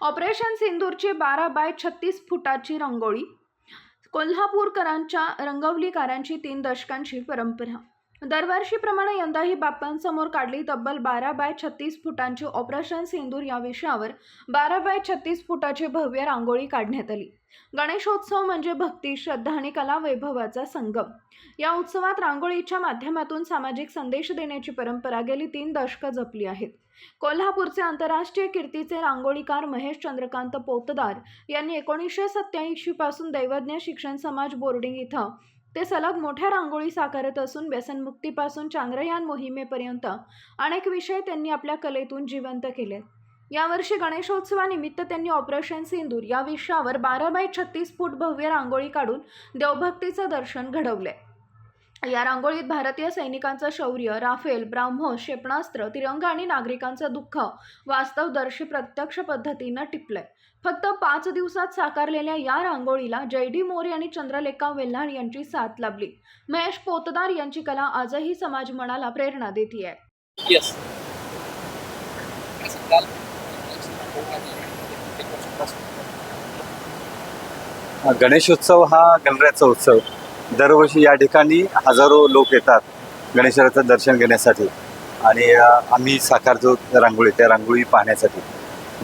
Operation सिंदूरची बारा bye छत्तीस फुटाची रंगोळी कोल्हापूरकरांच्या रंगवलीकारांची तीन दशकांची परंपरा. दरवर्षीप्रमाणे यंदाही बाप्पांसमोर काढली तब्बल बारा बाय छत्तीस फुटांची ऑपरेशन सिंदूर या विषयावर बारा बाय छत्तीस फुटाची भव्य रांगोळी काढण्यात आली. गणेशोत्सव म्हणजे भक्ती श्रद्धा आणि कला वैभवाचा संगम. या उत्सवात रांगोळीच्या माध्यमातून सामाजिक संदेश देण्याची परंपरा गेली तीन दशकं जपली आहेत. कोल्हापूरचे आंतरराष्ट्रीय कीर्तीचे रांगोळीकार महेश चंद्रकांत पोतदार यांनी एकोणीसशे सत्याऐंशी पासून दैवज्ञ शिक्षण समाज बोर्डिंग इथं ते सलग मोठ्या रांगोळी साकारत असून व्यसनमुक्तीपासून चांद्रयान मोहिमेपर्यंत अनेक विषय त्यांनी आपल्या कलेतून जिवंत केलेत. यावर्षी गणेशोत्सवानिमित्त त्यांनी ऑपरेशन सिंदूर या विषयावर बारा बाय छत्तीस फूट भव्य रांगोळी काढून देवभक्तीचं दर्शन घडवले या रांगोळीत भारतीय सैनिकांचं शौर्य राफेल ब्राह्मोस क्षेपणास्त्र तिरंगा आणि नागरिकांचं दुःख वास्तवदर्शी प्रत्यक्ष पद्धतीनं टिपलंय. फक्त पाच दिवसात साकारलेल्या या रांगोळीला जयडी मोरे आणि चंद्रलेखा वेल्हाण यांची साथ लाभली. महेश पोतदार यांची कला आजही समाज मनाला प्रेरणा देते आहे गणेशोत्सव हा गणरायाचा उत्सव. दरवर्षी या ठिकाणी हजारो लोक येतात गणेशाचं दर्शन घेण्यासाठी. आणि आम्ही साकारतो रांगोळी त्या रांगोळी पाहण्यासाठी.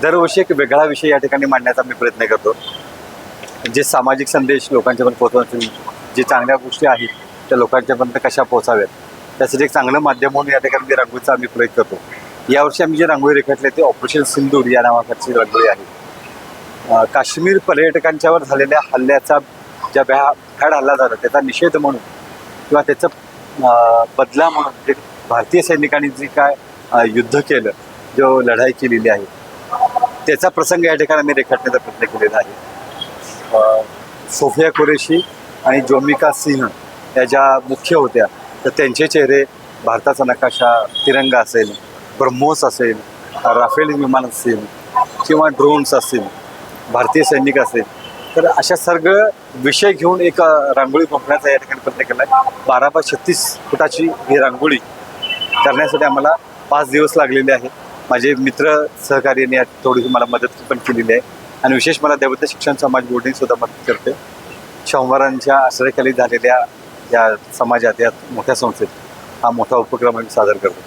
दरवर्षी एक वेगळा विषय या ठिकाणी मांडण्याचा मी प्रयत्न करतो. जे सामाजिक संदेश लोकांच्यापर्यंत पोहोचवण्याचे जे चांगल्या गोष्टी आहेत त्या लोकांच्यापर्यंत कशा पोहोचाव्यात त्यासाठी एक चांगलं माध्यम म्हणून या ठिकाणी रांगोळीचा आम्ही प्रयत्न करतो. यावर्षी आम्ही जे रांगोळी रेखाटले ते ऑपरेशन सिंदूर या नावाकडची रांगोळी आहे. काश्मीर पर्यटकांच्यावर झालेल्या हल्ल्याचा ज्या भ्या भ्याड हल्ला झाला त्याचा निषेध म्हणून किंवा त्याचं बदला म्हणून जे भारतीय सैनिकांनी जे काय युद्ध केलं जो लढाई केलेली आहे त्याचा प्रसंग या ठिकाणी आम्ही रेखाटण्याचा प्रयत्न केलेला आहे. सोफिया कुरेशी आणि जोमिका सिंह या ज्या मुख्य होत्या तर त्यांचे चेहरे भारताचा नकाशा तिरंगा असेल ब्रह्मोस असेल राफेल विमान असेल किंवा ड्रोन्स असतील भारतीय सैनिक असेल तर अशा सगळं विषय घेऊन एक रांगोळी पंपण्याचा या ठिकाणी प्रयत्न केला आहे बारा बाय छत्तीस फुटाची ही रांगोळी करण्यासाठी आम्हाला पाच दिवस लागलेले आहे माझे मित्र सहकार्याने यात थोडीशी मला मदत पण केलेली आहे. आणि विशेष मला देवता शिक्षण समाज बोर्डने सुद्धा मदत करते. शंभरांच्या आश्रयखाली झालेल्या या समाजात या मोठ्या संस्थेत हा मोठा उपक्रम आम्ही सादर करतो.